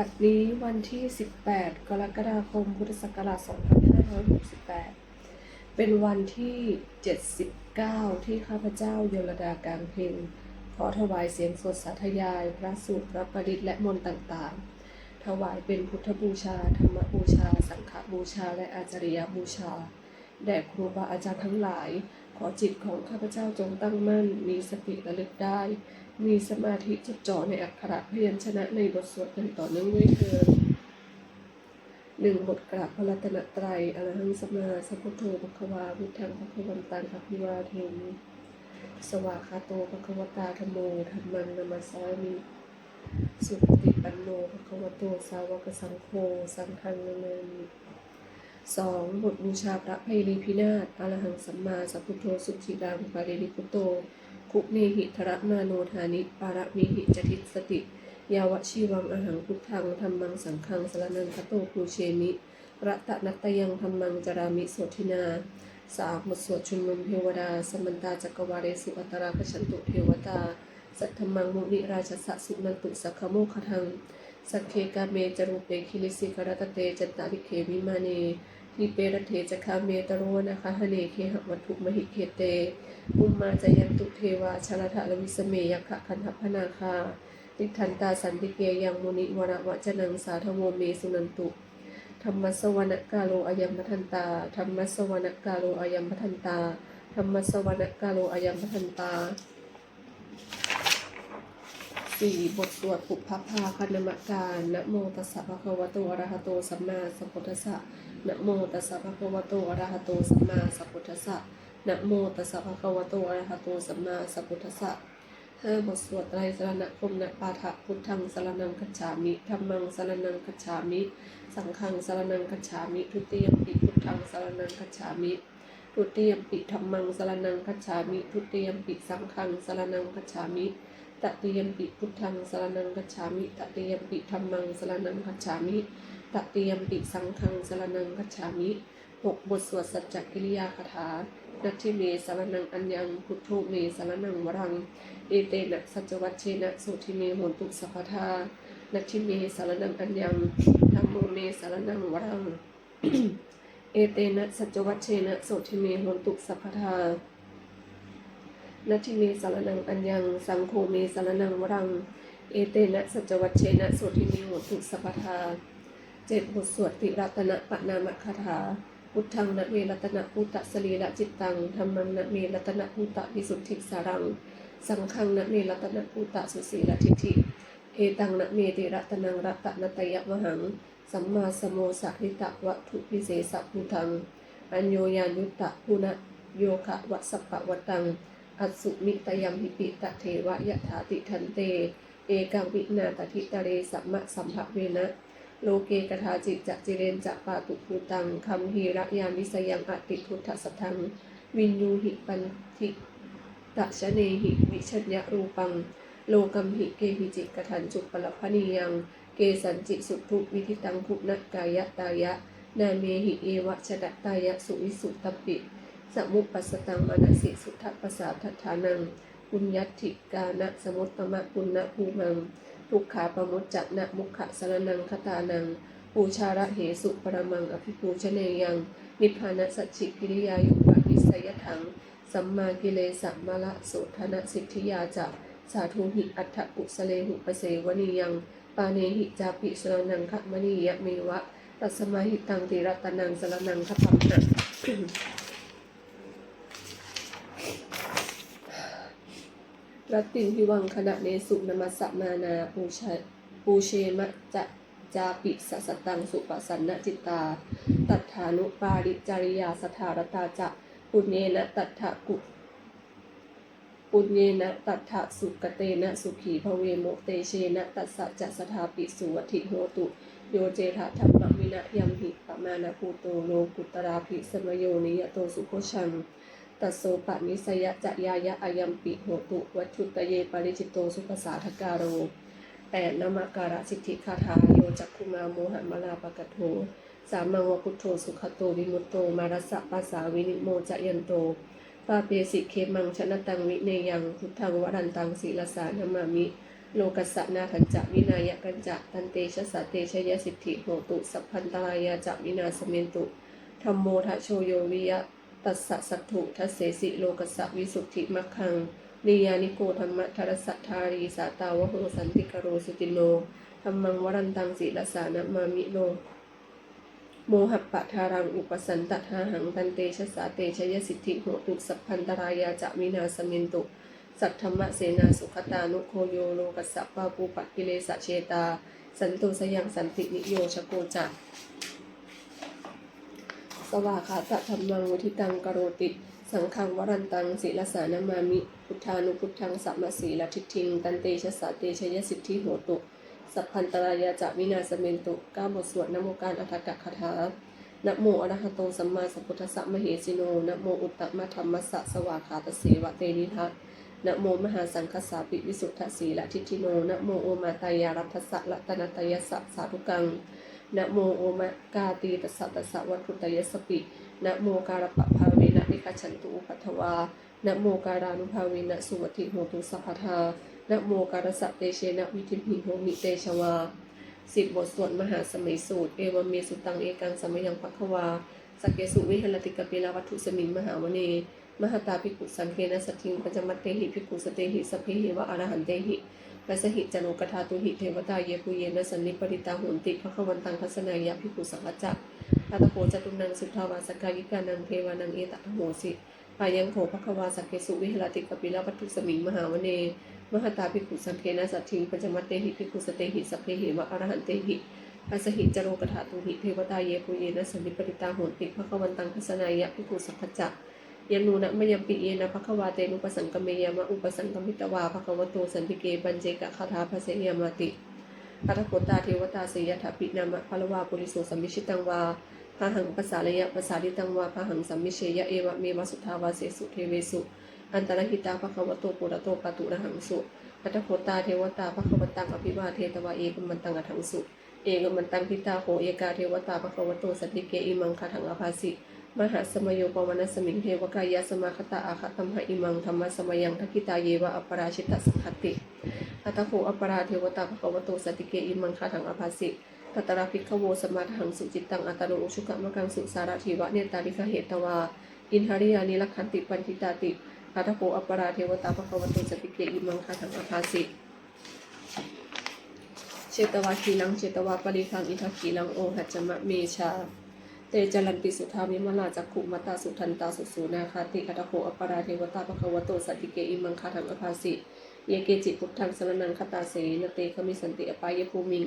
บัดนี้วันที่ 18 กรกฎาคม พุทธศักราช 2568 เป็นวันที่ 79 ที่ข้าพเจ้าโยลดากางเพลงขอถวายเสียงสดสาธยาย พระสูตรพระปริตและมนต์ต่างๆ ถวายเป็นพุทธบูชา ธรรมบูชา สังฆบูชา และอาจาริยบูชา แด่ครูบาอาจารย์ทั้งหลาย ขอจิตของข้าพเจ้าจงตั้งมั่น มีสติระลึกได้ มีสมาธิจดจ่อในอักขระพยัญชนะในบทสวดกันต่อเนื่องด้วยเถิดหนึ่งบทกราบพระรัตนตรัยอรหังสมาสัพพุทโธภควาพุทธังภควันตังอภิวาเทมิสวากาโตภควตาธโมธรรมังนามาสามิสุปฏิปันโนภควโตสาวกสังโฆสังฆังนามามิสองบทบูชาพระไพรีพินาศอรหังสัมมาสัพพุทโธสุจิรังปาริริพุโต คุเนหิทระนาโนธานิปาระมิหิจทิสติ ยาวชีวังอาหังพุทธังธรรมังสังฆังสรนังคโตภูเชมิรัตนัตยังธรรมังจารามิโสทินาสาบทสวดชุมนุมเทวดา สมันตาจักรวาเรสุอัตราคชันตุเทวตา สัทธมังมุนิราชสสุนันตุสักขโมคทังสักเคกาเมจรูปเปคิลิสิกรตเตจตตาริเควิมาเน ทีเปรเทจคาเมตโรนะคะหเนเคหะวัตถุมหิเคเตอุมมาจยันตุเทวาชลทะลวิสเมยักขะคันธพนาคาติทันตาสันติเกยังมุนิวรวจนังสาธโมเมสุนันตุธรรมสวรรกาโลอายัมปทันตาธรรมสวรรกาโลอายัมปทันตาธรรมสวรรกาโลอายัมปทันตาสี่บทสวดปุพพพาคณมการนะโมตัสสะภะคะวะโตอะระหะโตสัมมาสัมพุทธัสสะ นะโมตัสสะภะคะวะโตอะระหะโตสัมมาสัมพุทธัสสะนะโมตัสสะภะคะวะโตอะระหะโตสัมมาสัมพุทธัสสะห้าบทสวดไตรสรณคมนะปาฐะพุทธังสรนังคัจฉามิธัมมังสรนังคัจฉามิ สังฆังสรนังคัจฉามิ ทุติยมปิพุทธังสรนังคัจฉามิทุติยมปิธัมมังสรนังคัจฉามิ ทุติยมปิสังฆังสรนังคัจฉามิตติยมปิพุทธังสรนังคัจฉามิตติยมปิธัมมังสรนังคัจฉามิ ตติยมปิสังฆังสรนังคัจฉามิหกบทสวดสัจจกิริยาคาถานัตถิเมสารนังอัญญังพุทโธเมสารนังวรัง เอเตนะสัจวัชเชนะสุทิเมโหตุสัพพทานัตถิเมสารนังอัญญังธัมโมเมสารนังวรัง เอเตนะสัจวัชเชนะสุทิเมโหตุสัพพทานัตถิเมสารนังอัญญัง สังโฆเมสารนังวรัง เอเตนะสัจวัชเชนะสุทิเมโหตุสัพพทา เจ็ดบทสวดติรัตนะปนามคาถา พุทธังนะเมรัตนะพุตตะสรีระจิตตังธรรมังนะเมรัตนะพุตตะวิสุทธิสารัง สังฆังนะเมรัตนะพุตตะสุสีระทิฏฐิเอตังนะเมติรัตนังรัตนตยมหัง สัมมาสโมสะริตะวัตถุพิเศษพุทัง อัญโยยานุตตะพุนะโยคะวะสัปะวตัง อัสสุมิตยัมหิปิตะเทวะยะถาติทันเต เอกังวินาตทิตะเรสัมมะสัมภเวนะ โลเกกถาจิตจะจิเรนจะปาตุภูตังคัมหีระยานิสยังอติพุทธสัทธัง วินยูหิปันทิตะชะเนหิวิชัญญรูปัง โลกัมหิเกหิจิกทันจุปลพนียัง เกสันจิสุทุวิธิตังภุนกายะตายะ นาเมหิเอวะชดะตายะสุวิสุตตปิสมุปัสตังมานสิสุทัปปสาทัฐานังปุญญัติกานะสมุตตมะปุณณภูมัง ทุกขาปมุจจะนะมุขะสรนังคตานัง ปูชาระเหสุปรมังอภิปูชเนยัง นิพพานสัจฉิกิริยายุปะนิสยถัง สัมมากิเลสัมมาละโสธนะสิทธิยาจะสาธุหิอัฏฐกุสเลหุปเสวนียัง ปาเนหิจาปิสรนังคะมณียะเมวะ ตัสมาหิตังติรัตนังสรนังคพัมนะ รัตติงพิวังขณะเนสุนมัสสะมานาปูชปูเชมะจะจาปิสสตังสุปสันนจิตตา ตัฏฐานุปาริจาริยาสถารตาจะปุญเยนะตัฏฐะกุปุญเยนะตัฏฐะสุกเตนะสุขีภเวโมเตเชนะตัสสะจะสถาปิสุวัติโหตุ โยเจทะธรรมวินะยัมหิปมานาภูโตโลกุตราภิสมโยนิยโตสุโคชัง ตัสโสปะนิสยะจะยายะอายัมปิโหตุวัชุตเยปริจิตโตสุภาษาทการโรแปดนามการะสิทธิคาถาโยจักคุมาโมหะมลาปะกะโทสามังวพุทโธสุขโตวิมุตโตมารัสสะปัสสาวินิโมจะยันโตปาเปสิเคมังชนะตังวิเนยังพุทธังวรันตังศีลสานามามิ โลกัสสะนาคันจะวินายกันจะตันเตชะสะเตชะยสิทธิโหตุสัพพันตรายาจะวินาสเมนตุธรรมโมทะโชโยวิยะ ตัสสะสัตถุทัสเสสิโลกัสสะวิสุทธิมัคคังนิยานิโกธรรมะทรสะทารีสาตาวโหสันติกโรสุติโนธรรมังวรันตังศิลสานะมามิโลโมหัปปะทารังอุปสันตทาหังตันเตชะสาเตชยสิทธิโหตุสัพพันตรายาจะวินาสเมนตุ สัทธรรมเสนาสุขตานุโคโยโลกัสสะปาปูปะกิเลสะเชตา สันตุสยังสันตินิโยชโกจัก สวาขาตะธรรมังวุทิตังกโรติ สังฆังวรันตังศิลสานามามิ พุทธานุพุทธังสัมมาสีลทิทิง ตันเตชะสาเตชยสิทธิโหตุ สัพพันตรายาจะวินาสเมนตุก้าบทสวดนโมการอัตถกะคาถานะโมอระหะโตสัมมาสัมพุทธัสสะมเหสิโนนะโมอุตตมะธรรมัสสะสวากขาตเสวะเตนิทะนะโมมหาสังคสาปิวิสุทธสีละทิฏฐิโนนะโมโอมาตายารัตสะรัตนตยสสะสาธุกัง นะโมโอมะกาตีตัสสะตัสสะวัตถุตยสปินะโมการปะภาเวนะนิคัจฉันตุปัทถวานะโมการานุภาเวนะสุวัติโหตุสัพพทานะโมการสะเตเชนะวิทิพิโหมิเตชวาสิบบทสวดมหาสมัยสูตร เอวเมสุตังเอกังสมัยยังพักวาสเกสุวิหรติกปิลาวัตถุสมิงมหาวเนมหตาภิกขุสังเคนะสทิงปัจจมัตเตหิภิกขุสเตหิสพเพหิวะอรหันเตหิ ปัสสหิจโนกทาตุหิเทวตาเยปุเยนะสันนิปริตาหุนติภควันตังทัศนายะภิกขุสังจักอัตโพจตุนังสุทธาวาสกายิกานังเทวานังเอตโหสิปายังโขภควาสกเกสุวิหรติกปิลาวัตถุสมิงมหาวเน มหตาภิกขุสังเคนะสัตถิงปัจจมัตเตหิภิกขุสเตหิสัพเพหิวะอรหันเตหิปัสสหิจโรกถาตุหิเทวตาเยปุเยนะสันนิปริตาโหนติภควันตังทัศนายะภิกขุสังจัก ยานูนะมยมปิเยนะภควาเตนุปสังกเมยมะอุปสังกมิตวาภควโตสันติเกปัญเจกะคาถาภเสยามาติอัตโกตาเทวตาเสยถาปินามะพลวาปุริโสสัมมิชิตังวาพาหังภาษาลยะภาษาลิตังวาพาหังสัมมิเชยะเอวะเมวะสุทาวาเสสุเทเวสุ อันตรหิตาภควโตปุระโตปตุระหังสุอัตโกตาเทวตาภควตังอภิวาเทตวาเอกมันตังอถังสุ เอกมันตังพิตาโหเอกาเทวตาภควโตสันติเกอิมังคาถังอภาสิ มหาสมโยปวนัสมิงเทวกายสมาคตาอาคตัมหะอิมังธรรมสมยังทักิตาเยวะอัปปราชิตสัคขติอัตโหอัปปราเทวตาภควโตสติเกอิมังคาถังอภาสิตัตระภิกขโวสมาทังสุจิตตังอัตโนอุชุกะมะกังสุสารทิวะเนตาลิกเหตวา อินหาริยานิลักขันติปันทิตาติอัตโหอัปปราเทวตาภควโตสติเกอิมังคาถังอภาสิเชตวาคีลังเชตวาปริคังอิทักีลังโอหัจมะเมชา จรันติสุทาวิมลาจักขุมตาสุทันตาสุสูนาคาติอัตโหอปปาราเทวตาภควโตสัตติเกอิมังคาทังอภาสิเยเกจิพุทธังสรนังคตาเสนเตขมิสันติอปายภูมิง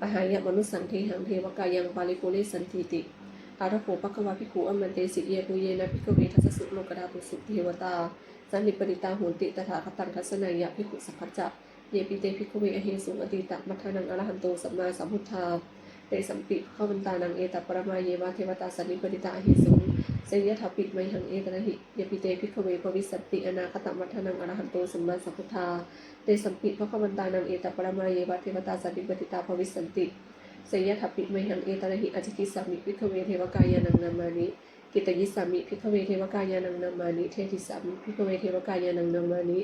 ปหายะมนุสังเทหังเทวกายังปาลิโกเลสันติติอาทโหปะควาภิกขุอมันเตสิเยปุเยนะภิกเวทัสสุโลกดาตุสุเทวตาสันนิปริตาโหนติตถาคตังทัสนายะภิกขุสัพพจะเยปิเตภิกเวอเหสุอติตะมัทธานังอรหันโตสัมมาสัมพุทธา เตสัมปิข้าวันตานังเอตปรมาเยวาเทวตาสันนิปริตาอหิสุงเสยถาปิดไมหังเอตนะหิยปิเตพิกเวปวิสติอนาคตมัทนังอรหันโตสัมมาสัมพุทธาเตสัมปิข้าวันตานังเอตปรมาเยวาเทวตาสันนิปริตาภวิสันติเสยถาปิดไมหังเอตนะหิอจิกิสามิพิกเวเทวกายานังนามานิกิตยิสามิพิกเวเทวกายานังนามานิเทติสามิพิกเวเทวกายานังนามานิ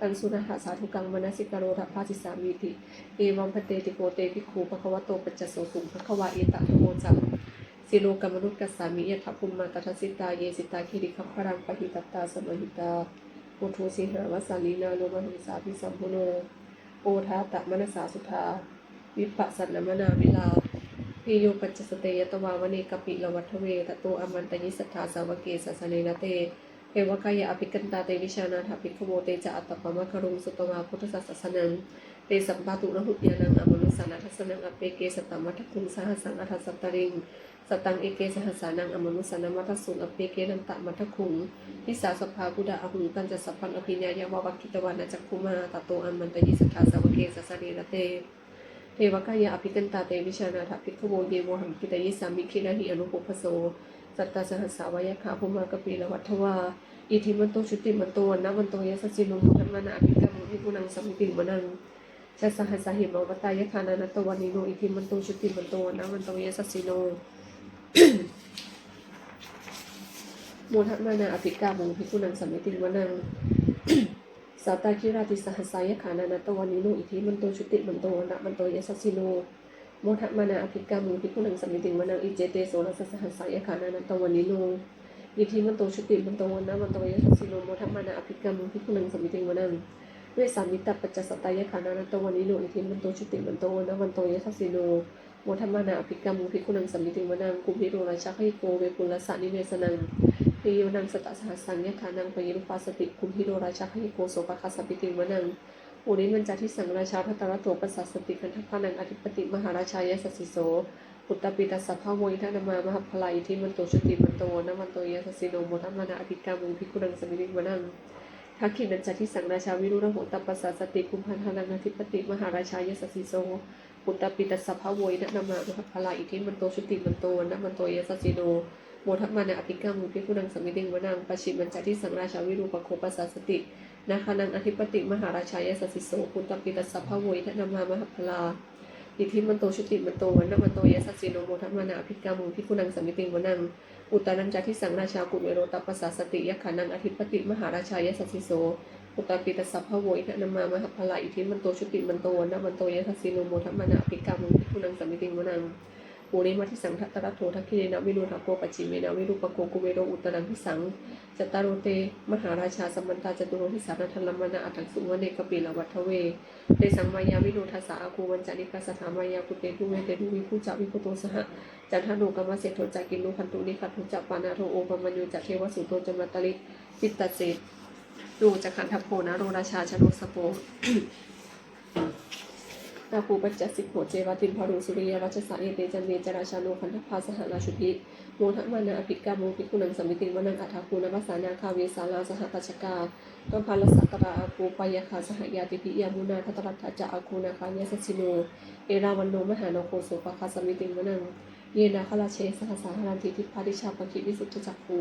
ตังสุนะหาสาธุกังมนสิกโรธาภาสิสามิติ เอวังพเตติโกเตภิกขุปะคะวะโตปัจจโสสุงภควาเอตะโมจังสิโลกมนุษย์กัสสามิยถะภูมิมาตทัสสิตาเยสิตาคิริคัพพรังปะหิตัตตาสมหิตาปุถุสิหาวสาลีนาโลมหิสาพิสัมพุโนโอทาตะมนสาสุธาวิปัสสนมนาวิลาพิโยปัจจสเตยตวาวเนกปิลวัฏเวตโตอมันตยิสัทธาสาวเกสัสเนนเต เอวกายอภิกันตาเตวิชานาถาภิกขโมเตจะอัตตปะมะคารุงสุตวาพุทธสัสนังเตสัมปาตุระหุยานังอมนุสานัทสนังอเปเกสตตมัทคุงสหสังอัทสัตตริงสตังเอเกสหสานังอมนุสานามัทสุงอเปเกนันตมัทคุงพิสาสภากุดาอหุตันจะสัพพังอภิญญายาววักิตวานาจักคุมาตโตอัมมันตยิสัทธาสาวเกสสเรนะเตเทวกายะอภิกันตาเตวิชานาถภิกขโวเยโวหังกิตยิสามิคินาหิอนุปุพโส สัตตาสหัสสาวายคาภูมากปีละวัทวาอิทิมันโตชุติมันโตวันนะมันโตยะสัจจิโนมุทัมมานาอภิกรรมวิปุนังสัมมิติมนังจะสหัสสาหิมาวตายะคานานัตตวันนิโนอิทิมันโตชุติมันโตวันนะมันโตยะสัจจิโนมูทัมมานาอภิกรรมภิกขุนังสัมมิติมนังสาวตาคิราติสหัสสายขานานาตวันนิโนอิทิมันโตชุติมันโตนะมันโตเยสัสสิโน โมทะมานาอภิกามุภิกขุนังสมิติงวนังอิเจเตโสรสสหัสสายขานานาตวันนิโนอิทิมันโตชุติมันโตนนะมันโตยสัสสิโนโมทะมานาอภิกามุภิกขุนังสมิติงวนังเวสามิตาปัจจสตายขานานาตวันนิโนอิทิมันโตชุติมันโตวันนะมันโตยสัสสิโนโมทะมานาอภิกามุภิกขุนังสมิติงวนังกุมพิโรราชาคิโกเวปุลสานิเวสนังปิโยนังสตสหัสสังยฐานังปยิรุปาสติคุมพิโรราชาขิโกโสปะคาสปิติวนัง อุริมันจาทิสังราชาทัตตระโตปัสสสติกันทัพพนังอธิปติมหาราชายสสสิโสปุตตปิตัสสะภาโวยทานามามหพลายิทิมันโตชุติมันโตนะมันโตยสสิโนโมทัมมานาอภิกามุภิกุนังสมิติวนังทักขินันจาทิสังราชาวิรุระโหตปัสสสติคุมพันธนังอธิปติมหาราชายสสสิโสปุตตปิตัสสะภาโวยทานามามหพลายิทิมันโตชุติมันโตนะมันโตยสสิโน โมทัพมานาอภิกามุพิคุนังสมิติงวนังปชิมันจาทิสังราชาวิรูปโคปัสสสตินาคานังอธิปติมหาราชายสสสิโสปุตตปิตัสสะภะโวยทนามามหพลาอิทิมันโตชุติมันโตวันนมันโตยสสสิโนโมทัพมานาอภิกามุพิคุนังสมิติงวนังอุตตานังจาทิสังราชากุเวโรตัปปัสสสติยขานังอธิปติมหาราชายสสสิโสปุตตปิตสสะภะโวยทนามามหพลาอิทิมันโตชุติมันโตวันนมันโตยสสสิโนโมทัพมานาอภิกามุพิคุนังสมิติงวนัง ปูริมัทิสังทัตตระโททักขิเนนะวิรุทโกปัจจิเมนะวิรุปโกกุเวโรอุตรังพิสังจตตารโรเต มหาราชาสมันตาจตุโรทิสานัทลมนะอัตถังสุวเนกปิลวัทเวเตสังมายาวิรุทัสสะอากูวันจานิกาสถามายากุเตทุเวเตทุวิภูจาวิพุโตสหะจันทานุกรรมเสถโทจักินนุพันตุนิคัตุจัปปานาโทโอปมัญญูจัตเทวสุโตจมัตตลิจิตตเจตดูจักขันทโพนะโรราชาชนุสโป นาภูปัจจสิกโหเจวติมพารุสุริยวัชสะเอเตจันเนจราชาโนคันทพาสหราชุพิโมทมานาอภิกาโมภิกุนังสมิติวนังอัฏฐาคูนวัสสานาคาเวสาลาสหตัชกากัมพาลสัตตราอาคูปายคาสหยาติปิยามุนาทัตรัตถะจะอาคูนาคายสสิโน เอราวันโนมหานโคโสปคาสมิติวนัง เยนาคลาเชสหสาหรันติทิพาดิชาปคิวิสุทธจักขู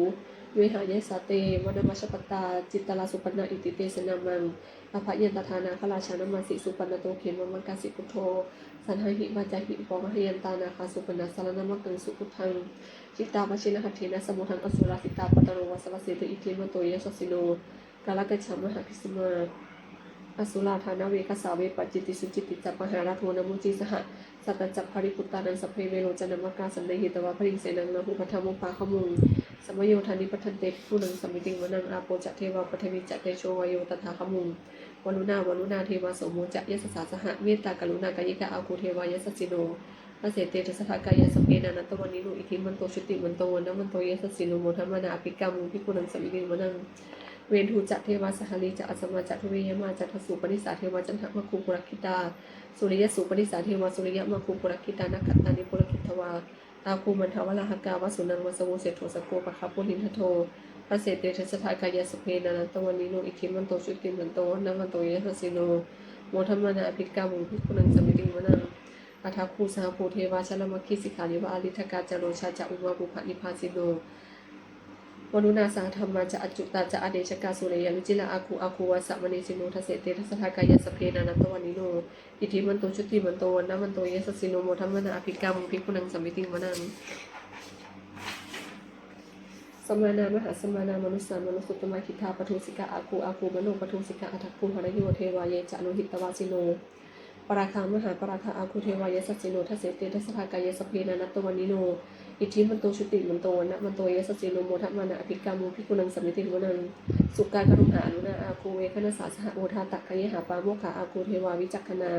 วหายสาเตวนมัชปตา จิตตลาสุปนาอิติเตสนามังอภยันตทานาคราชานามาสิสุปนโตเขมมังกาสิพุทโธสันหหิมาจาหิปองหยันตานาคาสุปนาสารนามังกังสุพุทังจิตตาปชินะหัตเถนะสมุทังอสุราสิตาปตโรวัสวเสตอิเทมโตยสสิโนกาลกัจฉามหาพิสมาอสุราธานาเวคสาเวปจิติสุจิติจัปหาราโทนมุจิสหะ สัตจัปภริปุตตานังสพเพเวโรจนมกาสันเดหิตวะพริงเสนังนาหุพัทธมุปาขมุงสมโยธานิปัฏฐนเตผู้นังสมิติงวนังอาโปจะเทวาปฐวิจะเตโชวายโยตถาคมุงวรุณาวรุณาเทวาสโมจะยสสาสหะเมตตากรุณากายิกาอาคูเทวายสสิโนพระเสเตทสถากายสเปนานัตตวันนิโนอิทิมันโตชุติมันโตวันนมันโตยสสิโนโมทัมมนาอภิกามุพิกุนังสมิติงวนัง เวนทูจะเทวาสหลีจะอัสมาจะทเวยมาจะทสุปนิสาเทวาจันทมะคูปุรคิตาสุริยสุปนิสาเทวาสุริยมะคูปุรคิตานักขัตตานิปุรคิตวาตาคูมันทวลาหกาวสุนังวสโวเสโทสโกปะคาปุลินทโทพระเศษเตชะสถากายสเพนานันตวันนิโนอิคิมันโตชุติมันโตนัมันโตเยสสิโนโมทัมมานาอภิกามุพิกุนังสมิติวนังอาทาคูสาภูเทวาชลมคิสิขานิวะอาลิทกาจโรชาจะอุมาบุพนิพาสิโน วนุนาสังธรรมาจะอจุตาจะอเดชกาสุเรยวิจิลาอาคูอาคูวาสะมณีสิโนทเสเตทสถากายสเพนานันตวันิโนอิทิมันโตชุติมันโตวันนัมันโตเยสสิโนโมทัมมนาอภิกามุพิกุนังสัมิติวนังสมานามหาสมานามนุสสามนุสุตมาคิทาปทุสิกาอาคูอาคูมโนปทุสิกาอัตถคูหรโยเทวายเจจานุหิตวาสิโนปราคามหาปราคาอาคูเทวายสัสิโนทัสเสเตทัสสภากายสเพนานัตตวันิโน อิทธิมันโตชุติมันโตนะมันโตเยสสิโนโมทัมมานะอภิกามุพิกุนังสมิติวนังสุการกรุหาอนุนาอาคูเวคณสาสหโอทาตักขยหาปาโมขาอาคูเทวาวิจักขณา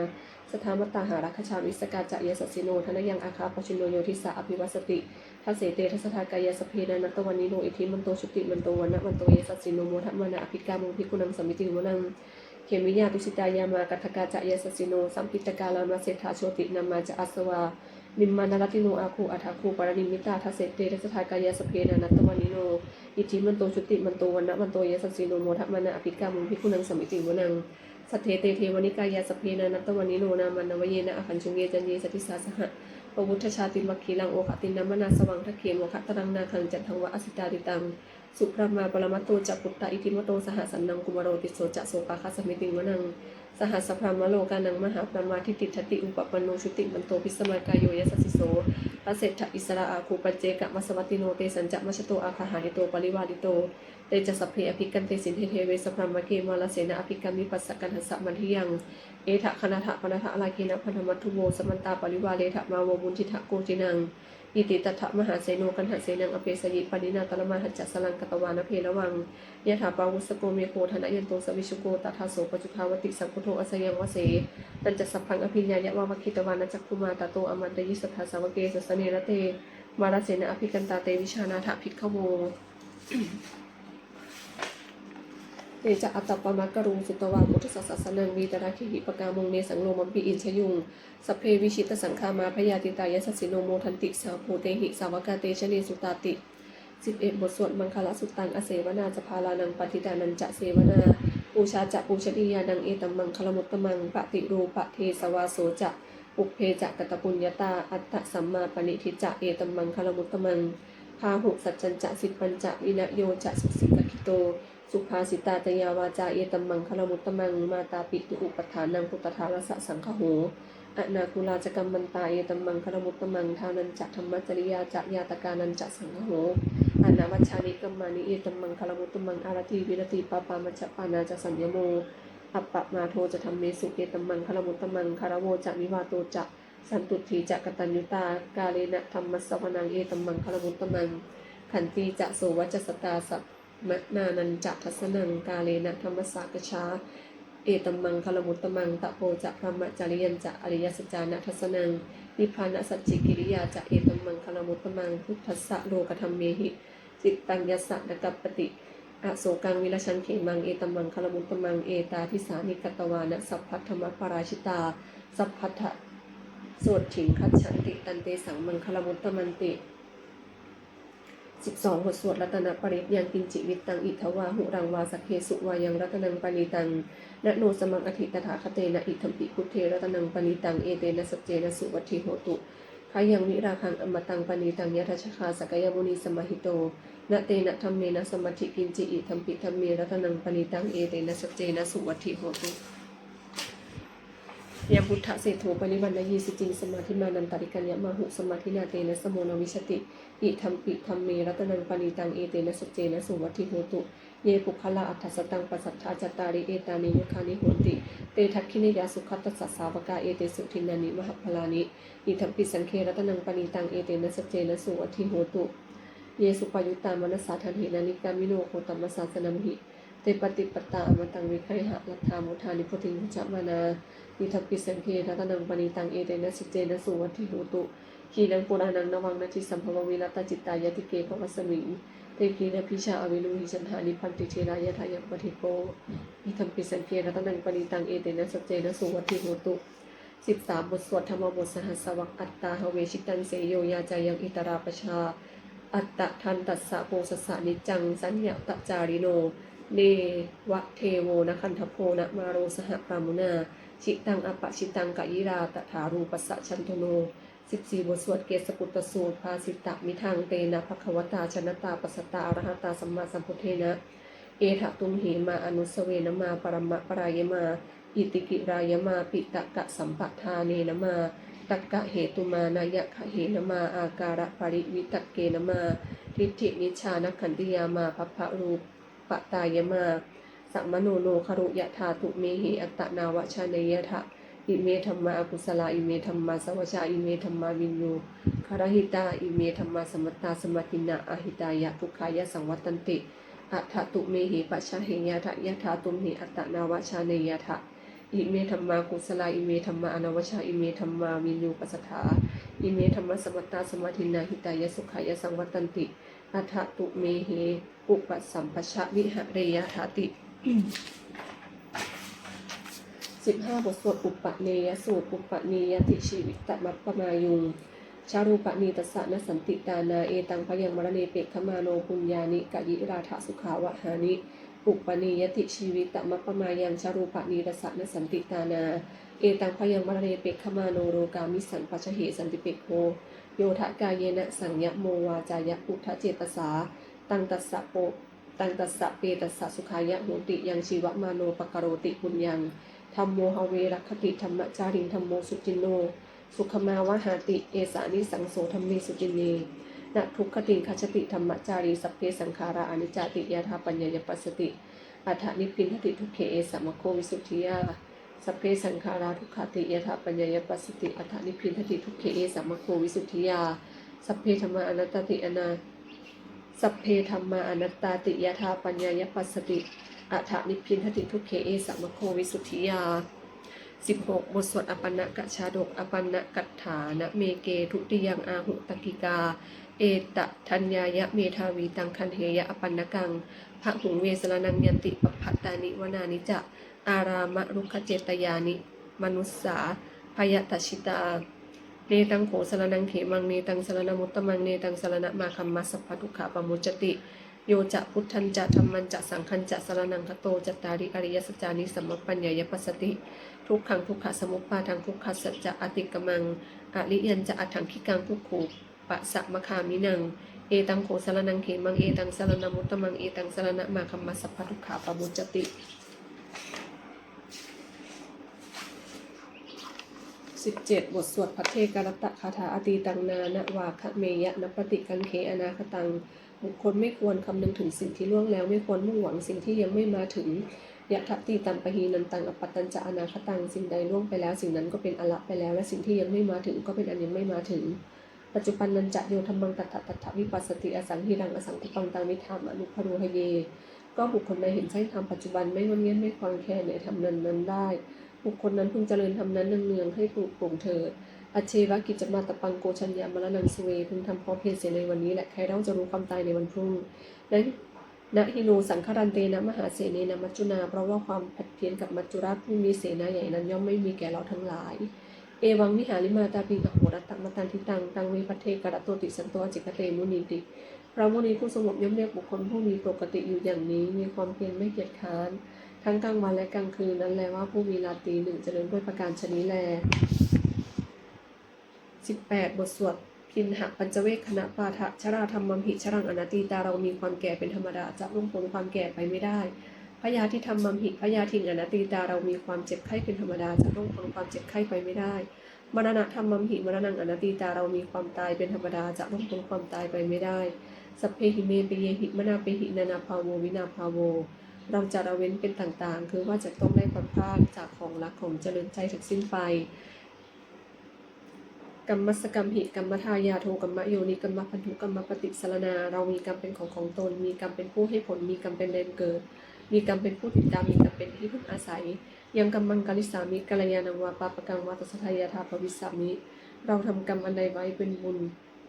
สถามตาหารัคชาวิสกาจะเยสสิโนทนยังอาคาปชินโนโยทิสาอภิวัสติทัเสเตทัสทากายสเพนานัตวันนิโนอิทิมันโตชุติมันโตวันนะมันโตเยสัสสิโนโมทัมมานะอภิกามุพิกุนังสมิติวนังเขมิยาตุสิตายามากัทกาจะเยสสิโนสัมปิตกาลามาเสถาโชตินามาจะอัสวา นิมมานารติโนอาคูอัฐาคูปารณิมิตาทัสเสเตทัสสทากายสเพนานัตตวันนิโน อิทิมันโตชุติมันโตวันนะมันโตเยสัสสิโนโมทัมนะอภิกามุพิกุนังสมิติวนังสัทเทเตเทวนิกายาสเพนานัตตวันนิโนนามันนวเยนะอคันชุเยจันเยสติสาสหะปวุฒชาติมัคคีลังโอคตินามนาสวังทะเขมโมคตรังนาคังจันทังวะอสิตาดิตัง สุพรามาปรมัตโตจักปุตตะอิทิมโตสหสันนังกุมารโรติโสจะโสปาคสมิติวนัง สหัสพรหมโลกานังมหาปรมาทิติทติอุปปันโนชุติมันโตปิสมากายโยยสสสิโสพระเศรษฐอิสระอาคูปัจเจกะมัสวัติโนเตสัญจะมัชโตอาคาหานิโตปริวาริโตเตจะสัพเพอภิกันเตสินเทเทเวสพรมเกมาลเสนาอภิกรรมิปัสสกันหัสมันทิยัง เอทะคณทะปนทะอาลาเคนะพันธมัตถุโวสมันตาปริวาเลทะมาโวบุญทิทะโกจินัง อิติตถะมหาเสโนกันหเสนังอเปสยิปนินาตละมาหัจจสลังกตวานเพระวังยะถาปาวุสโกเมโคธนะยันโตสวิชุโกตถาโสปจุทาวติสังคุโทอสยังวเสตันจะสัพพังอภิญญายะวามคิตวานาจักคุมาตาโตอมันตยิสัทธาสาวเกสสเนรเต มาลเสนอภิกันตาเตวิชานาถภิกขโว เตจะอัตตปมักกรุงสุตวาพุทธศาสนังวีตราคิหิปกามงเนสังโลมัมปิอินชยุงสเพวิชิตสังคามาพยาติตายสสสิโนโมทันติสาวโพเตหิสาวกาเตชะเนสุตาติสิบเอ็ดบทสวดมังคลสุตตังอเสวนาจะพาลานังปฏิดานันจะเสวนาปูชาจะปูชนียานังเอตัมมังคลมุตตมังปฏิรูปะเทสวาโสจะปุเพจะกตปุญญาตาอัตตสัมมาปณิทิจะเอตัมมังคลมุตตมังพาหุสัจจันจะสิปัญจะวินโยจะสุสิกขิโต สุภาสิตาตยาวาจาเอตัมมังคลมุตตมังมาตาปิตุอุปทานังพุทธทารสะสังคโหอนาคุลาจกรรมมันตาเอตัมมังคลมุตตมังทานันจะธรรมจริยาจะยาตกานันจะสังคโหอนาวัชานิกัมมานิเอตัมมังคลมุตตมังอารติวิรติปาปามัจปานาจะสัญญโมอัปปะมาโทจะทำเมสุเอตัมมังคลมุตตมังคารโวจะนิวาโตจะสันตุทีจะกตัญญุตากาเลนะธรรมสวนังเอตัมมังคลมุตตมังขันติจะโสวัจสตาสัพ มะนานันจะทัสนังกาเลนะธรรมสากชาเอตมังคลมุตตมังตะโพจะพระมจริยันจะอริยสัจจานะทัสนังนิพพานสัจจิกิริยาจะเอตมังคลมุตตมังพุทธัสสะโลกธรรมเมหิจิตตังยัสสะนกัปปติอโศกังวิรชันเขมังเอตมังคลมุตตมังเอตาทิสานิกตวานะสัพพัทธมปราชิตาสัพพัทธะสวดถิงคัจฉันติตันเตสังมังคลมุตตมันติ สิบสองบทสวดรัตนปริยังกินจิวิตตังอิทวาหุรังวาสักเคสุวายังรัตนังปณิตังนโนสมังอธิตถาคเตนะอิทัมปิพุทเทรัตนังปณิตังเอเตนะสัจเจนะสุวัตถิโหตุพายังวิราคังอมตังปณิตังยะทัชคาสกยมุนีสมหิโตนะเตนะธรรมเมนะสมัติกินจิอิทัมปิธรรมเมรัตนังปณิตังเอเตนะสัจเจนะสุวัตถิโหตุ ยามพุทธะเศรษโธปริวันนายีสิจิงสมาธิมานันตริกัญญมาหุสมาธินาเตนะสโมนวิชติอิธรรมปิธรรมเมรัตนังปณิตังเอเตนะสจเจนะสุวัติโหตุเยปุคละอัฏฐสตังปัสสัทธาจตาริเอตานิยุคานิโหติ เตทักขิเนยาสุขัตตสสสาวกาเอเตสุทินานิมหพลานิอิธรรมปิสังเครัตนังปณิตังเอเตนะสจเจนะสุวัติโหตุ เยสุปายุตตามนัสสาทันหินานิกามิโนโคตัมมสสาสนัมหิ ตปฏิปตามตังวิไคหะลัทธามุทานิพุทธิงจมานานิทัปิสังเคทัตนังปณิตังเอเตนะสุเจนะสุวัตถิโหตุขีนังปุรานังนวังนาทิสัมภววิรัตจิตตายติเกภวสมิงเตกีนพิชาอวิลุหิจันทานิพันติเทรายะทายัปฏิโกนิทัปิสังเคทัตนังปณิตังเอเตนะสุเจนะสุวัตถิโหตุสิบสามบทสวดธรรมบทสหัสวักอัตตาหเวชิตันเสโยยาจายังอิตราปชาอัตตะทันตัสสะโปสสะนิจจังสัญญาตจาริโน เนวะเทโวนะคันทโพนะมาโรสหปรามุนา ชิตังอปะชิตังกะยิราตถารูปัสสะชันโทโนสิบสี่บทสวดเกสกุตสูตร ภาสิตะมิทางเตนะภควตาชนตาปัสตาอรหัตตาสัมมาสัมพุทเทนะ เอถะตุมเหมาอนุสเวนมาปรมะปรายมา อิติกิรายมาปิตะกะสัมปทาเนนมาตักกะเหตุมานายะขะเหนมาอาการะปริวิตกเกนมาทิฏฐินิชานขันติยามาพัพพะรูป ปตายมาสัมมโนโนครุยะธาตุเมหิอัตตนาวชานยทะอิเมธรรมาอกุศลาอิเมธรรมาสวชาอิเมธรรมาวินโยคารหิตาอิเมธรรมาสมตตาสมตินาอหิตายะทุกขายะสังวัตันติอัฏฐตุเมหิปัชเหยะทะยะธาตุมหิอัตตนาวชานยทะอิเมธรรมากุศลาอิเมธรรมาอนาวชาอิเมธรรมาวินโยปัสสถาอิเมธรรมาสมตตาสมตินาหิตายะสุขายะสังวัตันติ อัฏฐตุเมหิอุปสัมปชะวิหะเรยะถาติสิบห้าบทสวดอุปะเนยสูตรอุปะเนยติชีวิตตมัปปมายุงชารูปะนีตัสสะนสันติตานาเอตังพยังมรเนเปกขมาโนปุญญานิกะยิราถสุขาวะหานิอุปปะเนยติชีวิตตมัปปมายังชารูปะนีตัสสะนสันติตานา เอตังพยังมรเนเปกขมาโนโรกามิสันปัชเหสันติเปกโค โยทะกายเยนะสังยโมวาจายะอุทะเจตสา ตังตัสสะโปตังตัสสะเปตัสสะสุขายะโหติยังชีวะมาโนปกโรติปุญญังทธรรมโมหเวรคติธรรมจาริงธรรมโมสุจินโน สุขมาวหาติเอสานิสังโสธรรมเมสุจินเนนะทุกขติงคัจติธรรมจารีสัพเพสังขาราอนิจจติยาธาปัญญายปัสสติอัฏฐนิพินทติทุกเขเอสัมมโควิสุทธิยา สัพเพสังขาราทุกขติยถาปัญญายปัสสติอัฏฐนิพินทติทุกเขเอสัมมโควิสุทธิยาสัพเพธรรมาอนัตตติอนาสัพเพธรรมาอนัตตาติยถาปัญญายปัสสติอัฏฐนิพินทติทุกเขเอสัมมโควิสุทธิยา16บทสวดอปันนกชาดกอปันนกัตถานะเมเกทุติยังอาหุตกิกา เอตะทัญญายะเมทาวีตังคันเทยะอปันนกังพระหุงเวสรนังยันติปพัตตานิวนานิจะ อารามรุขเจตยานิ มนุสสาพยตชิตาเนตังโขสรนังเขมังเนตังสรณมุตตมังเนตังสรณมาคัมมัสสพพทุขะปมุจติ โยจะพุทธันจะธรรมันจะสังคันจะสรนังคโตจตตาริอริยสัจานิสัมมปัญญายปัสสติ ทุกขังทุกขะสมุปปาทังทุกขะสัจจะอติกมังอริยันจะอัฏฐังคิกังทุกขูปะสะมคามินัง เอตังโขสรนังเขมังเอตังสรณมุตตมังเอตังสรณมาคัมมัสสพพทุขะปมุจติ 17 บทสวดพระเทกรตะคาถาอตีตังนานะวาคะเมยะนปฏิกันเขอนาคตัง บุคคลไม่ควรคำนึงถึงสิ่งที่ล่วงแล้วไม่ควรมุ่งหวังสิ่งที่ยังไม่มาถึงยะทัตติตัมปะหีนันตังอปปตตัญจะอนาคตังสิ่งใดล่วงไปแล้ว สิ่งนั้นก็เป็นอละไปแล้ว และสิ่งที่ยังไม่มาถึงก็เป็นอันยังไม่มาถึง ปัจจุบันนันจะโยธรรมังตัตถะตัตถะวิปัสสติอสังหิรังอสังคุปังตังนิธรรมอนุพโรหเย ก็บุคคลใดเห็นใช้ธรรมปัจจุบันไม่งอนเงี้ยไม่คลอนแคลนในธรรมนั้นนั้นได้ บุคคลนั้นพึงเจริญธรรมนั้นเนืองๆให้ปลูกปลงเถิดอาเชวะกิจมาตปังโกชัญญามรนังสเวพึงทำพอเพียรเสียในวันนี้แหละใครเล่าจะรู้ความตายในวันพรุ่งและณฮิโนสังฆรันเตนะมหาเสนนะมัจจุนา เพราะว่าความผัดเพี้ยนกับมัจจุราชผู้มีเสนาใหญ่นั้นย่อมไม่มีแก่เราทั้งหลาย เอวังวิหาริมาตาปิกโหรัตตมตันทิตังตังวิพัเทกระโตติสันโตจิกเตมุนีติพระมุนีผู้สงบย่อมเรียกบุคคลผู้มีปกติอยู่อย่างนี้ มีความเพียรไม่เกียจค้าน ทั้งกลางวันและกลางคืนนั้นแลว่าผู้มีราตรีหนึ่งเจริญด้วยประการชนิแล18บทสวดพินหปัญจเวคคณะปาทะชราธรรมมหิชรังอนาตีตาเรามีความแก่เป็นธรรมดาจะล่วงพ้นความแก่ไปไม่ได้พยาที่ทำมัมหิพยาทิงอนาตีตาเรามีความเจ็บไข้เป็นธรรมดาจะล่วงพ้นความเจ็บไข้ไปไม่ได้มรณะธรรมัมหิมรณังอนาตีตาเรามีความตายเป็นธรรมดาจะล่วงพ้นความตายไปไม่ได้สัพเพหิเมเปเยหิมนาเปหินานาภาโววินาภาโว เราจะละเว้นเป็นต่างๆ คือว่าจะต้องได้ความพลาดจากของรักของเจริญใจถึงสิ้นไปกรรมสกรรมหิกรรมทายาโทกรรมโยนิกรรมพันธุกรรมปฏิสารนา เรามีกรรมเป็นของของตน มีกรรมเป็นผู้ให้ผล มีกรรมเป็นแดนเกิด มีกรรมเป็นผู้ติดตาม มีกรรมเป็นที่พึ่งอาศัย ยังกรรมังกาลิสามิกัลยาณังวาปาปกังวาตสัทธายาธาปวิสามิ เราทำกรรมอันใดไว้เป็นบุญ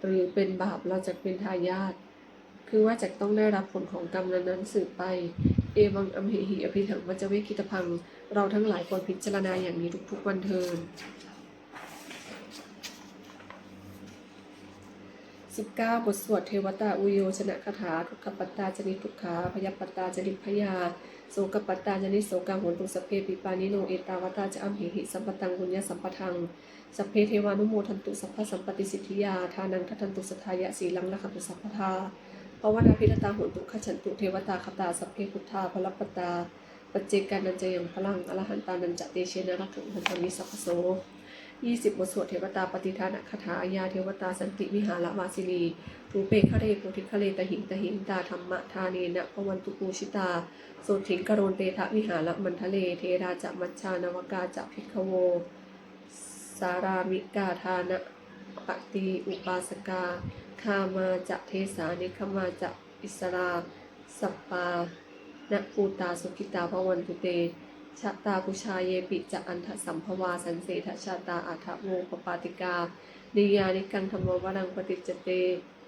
หรือเป็นบาปเราจะเป็นทายาท คือว่าจะต้องได้รับผลของกรรมนั้นๆสืบไป เอวังอัมเหหิอภิถังมัจเวกิตพัง เราทั้งหลายควรพิจารณาอย่างนี้ทุกๆวันเทิน19 บทสวดเทวตาอุโยชนะคาถาทุกขปัตตาจนิทุกขาพยปัตตาจนิพยาโสกปัตตาจนิโสกังโหนตุสเพปิปานิโนเอตาวตาจะอัมเหหิสัมปตังบุญญาสัมปทังสัพเพเทวานุโมทันตุสัพพสัมปติสิทธิยาทานังทัทันตุสทายะสีลังละขันตุสัพพทา ภาวนาพิรตาโหนตุขฉันตุเทวตาคตาสัพเพพุทธาพลปตาปัจเจกานันจะยังพลังอรหันตานันจะเตเชนะรักถึงพันธมิสัพโส20บทสวดเทวตาปฏิทานคาถาอายาเทวตาสันติวิหารวาสินีทูเปคะเรโพธิคะเลตหิงตหิงตาธรรมะทาเนนะพวันตุปูชิตาโสถิงกรนเตทะวิหารมันทะเล เทราจะมัชชานวกาจะพิกโว สารามิกาทานะปฏิอุปาสกา คามาจะเทสานิคมาจะอิสราสัปปานะปูตาสุขิตาพวันตุเตชะตาปุชาเยปิจะอันทสัมภวาสันเสทชาตาอัฐโวปปาติกานิยานิกังธรรมวรังปฏิจเต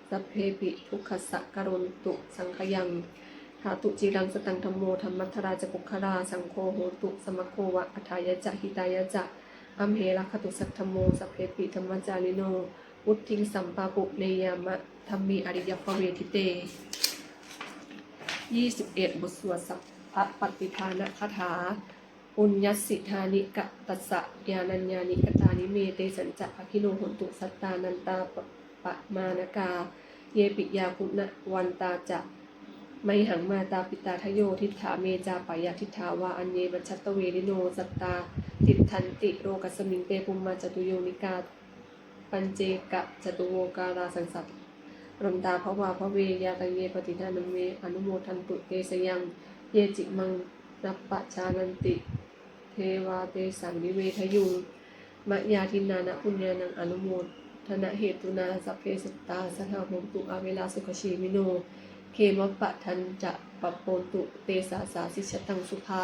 สัพเพปิทุกขสะกรุนตุสังขยังธาตุจีรังสตังธรรมโมธรรมัทราจปุคราสังโฆโหตุสมโควะอัฏฐายะจะหิตายะจะอัมเหระคตุสัทธโมสัพเพปิธรรมจาริโน วุทิงสัมปาปุเนยามะธรรมีอริยปเวทิเต21บทสวดสัพพะปฏิภาณคาถา ปุญญสิทานิกะตัสสะยานัญญานิกตานิเมเตสัญจะอคิโนหนตุสัตตานันตาปะมานกา เยปิยาคุณวันตาจะไมหังมาตาปิตาทโยทิฏฐาเมจาปายาทิฏฐาวาอันเยบัชชัตตเวริโนสัตตา ติทันติโรกัสมิงเตปุมมาจตุโยนิกา ปัญเจกะจตุโวการาสังสัตรมตาภวาภเวยาตังเยปฏิทานังเมอนุโมทันตุเตสยัง เยจิมังนัปปะชานันติ เทวาเตสังนิเวทยุงมะยาทินานะปุญญานังอนุโมทนะเหตุนาสัพเพสตาสหาโหมตุอาเวลาสุขชีมิโน เคมปะทันจะปะโปตุเตสาสาสิชตังสุภา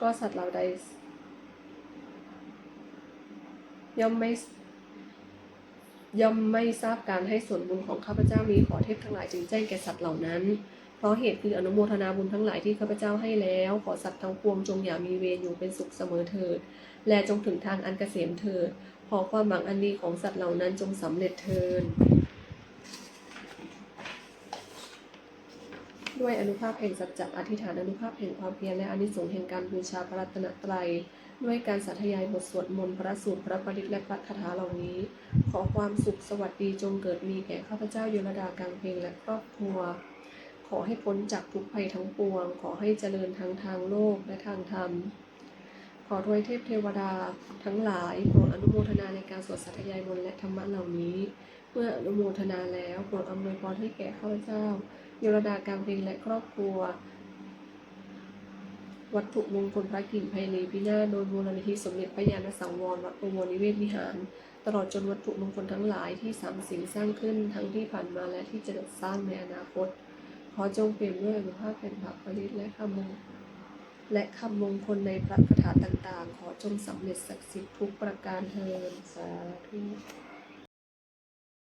ก็สัตว์เหล่าใด ย่อมไม่ย่อมไม่ทราบการให้ส่วนบุญของข้าพเจ้านี้ขอเทพทั้งหลายจึงแจ้งแก่สัตว์เหล่านั้น เพราะเหตุคืออนุโมทนาบุญทั้งหลายที่ข้าพเจ้าให้แล้ว ขอสัตว์ทั้งปวงจงอย่ามีเวรอยู่เป็นสุขเสมอเถิด และจงถึงทางอันเกษมเถิด ขอความหวังอันดีของสัตว์เหล่านั้นจงสำเร็จเถิด ด้วยอนุภาพแห่งสัจจะอธิษฐานอนุภาพแห่งความเพียรและอนิสงส์แห่งการบูชาพระรัตนตรัย ด้วยการสาธยายบทสวดมนต์พระสูตรพระปริตและพระคาถาเหล่านี้ ขอความสุขสวัสดีจงเกิดมีแก่ข้าพเจ้าโยรดากลางเพลงและครอบครัว ขอให้พ้นจากทุกภัยทั้งปวง ขอให้เจริญทั้งทางโลกและทางธรรมขอทวยเทพเทวดาทั้งหลายโปรดอนุโมทนาในการสวดสาธยายมนต์และธรรมะเหล่านี้ เมื่ออนุโมทนาแล้วโปรดอำนวยพรให้แก่ข้าพเจ้า ยรดากางเพลงและครอบครัว วัตถุมงคลพระกิ่งไพลีพินาศโดยมูลนิธิสมเด็จพระญาณสังวรวัดประมวลนิเวศวิหาร ตลอดจนวัตถุมงคลทั้งหลายที่สามสิ่งสร้างขึ้นทั้งที่ผ่านมาและที่จะสร้างในอนาคต ขอจงเปลี่ยนด้วยอนุภาพแห่งพระปริตและคำมงและคำมงคลในพระคาถาต่างๆ ขอจงสำเร็จศักดิ์สิทธิ์ทุกประการเทินสาธุ